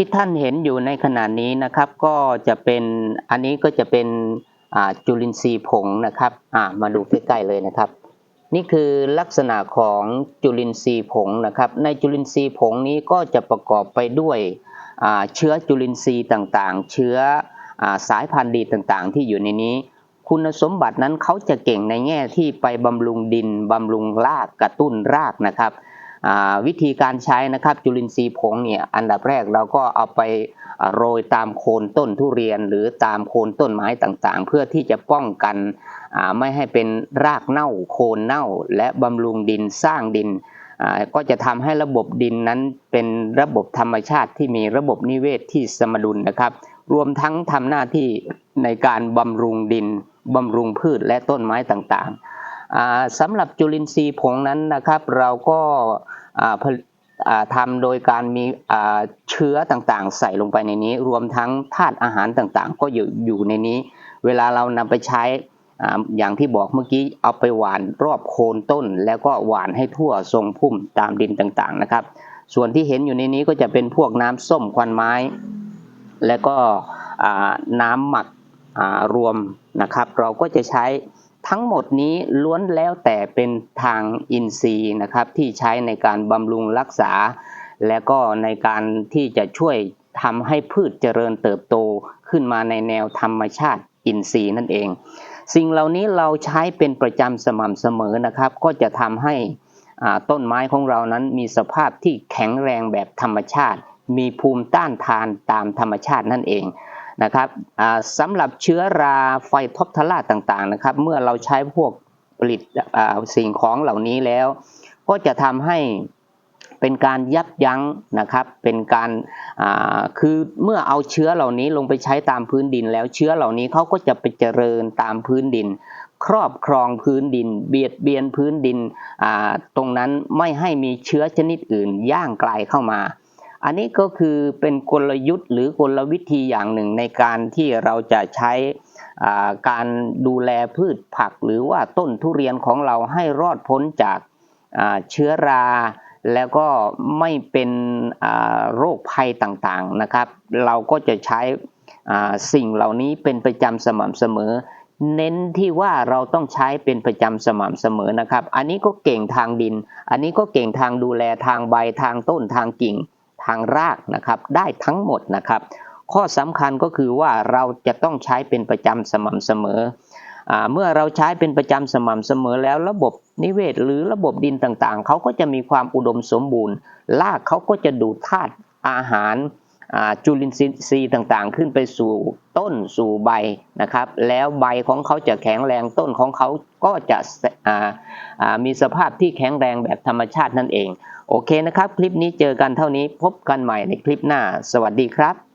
ที่ท่านเห็นอยู่ในขณะนี้นะครับ ก็จะเป็นอันนี้ก็จะเป็นจุลินทรีย์ผงนะครับมาดูใกล้ๆเลยนะครับ นี่คือลักษณะของจุลินทรีย์ผงนะครับ ในจุลินทรีย์ผงนี้ก็จะประกอบไปด้วยเชื้อจุลินทรีย์ต่างๆ เชื้ออสายพันธุ์ดีต่างๆ ที่อยู่ในนี้ คุณสมบัตินั้นเขาจะเก่งในแง่ที่ไปบำรุงดินบำรุงรากกระตุ้นรากนะครับ วิธีการใช้นะครับจุลินทรีย์ผงเนี่ยอันดับแรกเราก็เอาไปโรยตามโคนต้นทุเรียน หรือตามโคนต้นไม้ต่างๆ เพื่อที่จะป้องกันไม่ให้เป็นรากเน่าโคนเน่า และบำรุงดินสร้างดิน ก็จะทำให้ระบบดินนั้นเป็นระบบธรรมชาติที่มีระบบนิเวศที่สมดุลนะครับ รวมทั้งทำหน้าที่ในการบำรุงดินบำรุงพืชและต้นไม้ต่างๆ สำหรับจุลินทรีย์ผงนั้นนะครับ เราก็ทำโดยการมีเชื้อต่างๆ ใส่ลงไปในนี้ รวมทั้งธาตุอาหารต่างๆ ก็อยู่อยู่ในนี้ เวลาเรานำไปใช้อย่างที่บอกเมื่อกี้เอาไปหว่านรอบโคนต้น แล้วก็หว่านให้ทั่วทรงพุ่มตามดินต่างๆนะครับ ส่วนที่เห็นอยู่ในนี้ก็จะเป็นพวกน้ำส้มควันไม้ และก็น้ำหมักรวมนะครับ เราก็จะใช้ ทั้งหมดนี้ล้วนแล้วแต่เป็นทางอินทรีย์นะครับที่ใช้ในการบำรุงรักษา และก็ในการที่จะช่วยทำให้พืชเจริญเติบโตขึ้นมาในแนวธรรมชาติอินทรีย์นั่นเอง สิ่งเหล่านี้เราใช้เป็นประจำสม่ำเสมอนะครับ ก็จะทำให้ต้นไม้ของเรานั้นมีสภาพที่แข็งแรงแบบธรรมชาติ มีภูมิต้านทานตามธรรมชาตินั่นเอง นะครับสำหรับเชื้อราไฟท็อปทลาต่างๆนะครับ เมื่อเราใช้พวกผลิตสิ่งของเหล่านี้แล้ว ก็จะทำให้เป็นการยับยั้งนะครับ เป็นการคือเมื่อเอาเชื้อเหล่านี้ลงไปใช้ตามพื้นดิน แล้วเชื้อเหล่านี้เขาก็จะไปเจริญตามพื้นดิน ครอบครองพื้นดิน เบียดเบียนพื้นดินตรงนั้นไม่ให้มีเชื้อชนิดอื่นย่างไกลเข้ามา อันนี้ก็คือเป็นกลยุทธ์หรือกลวิธีอย่างหนึ่งในการที่เราจะใช้การดูแลพืชผัก หรือว่าต้นทุเรียนของเราให้รอดพ้นจากเชื้อรา แล้วก็ไม่เป็นโรคภัยต่างๆนะครับ เราก็จะใช้สิ่งเหล่านี้เป็นประจำสม่ำเสมอ เน้นที่ว่าเราต้องใช้เป็นประจำสม่ำเสมอนะครับ อันนี้ก็เก่งทางดิน อันนี้ก็เก่งทางดูแลทางใบทางต้นทางกิ่งางรากนะครับได้ทั้งหมดนะครับ ข้อสำคัญก็คือว่าเราจะต้องใช้เป็นประจำสม่ำเสมอเมื่อเราใช้เป็นประจำสม่ำเสมอแล้วระบบนิเวศหรือระบบดินต่างๆ เขาก็จะมีความอุดมสมบูรณ์รากเขาก็จะดูดธาตุอาหารจุลินทรีย์ต่างๆ ขึ้นไปสู่ต้นสู่ใบนะครับ แล้วใบของเขาจะแข็งแรงต้นของเขาก็จะมีสภาพที่แข็งแรงแบบธรรมชาตินั่นเอง โอเคนะครับ คลิปนี้เจอกันเท่านี้พบกันใหม่ในคลิปหน้า สวัสดีครับ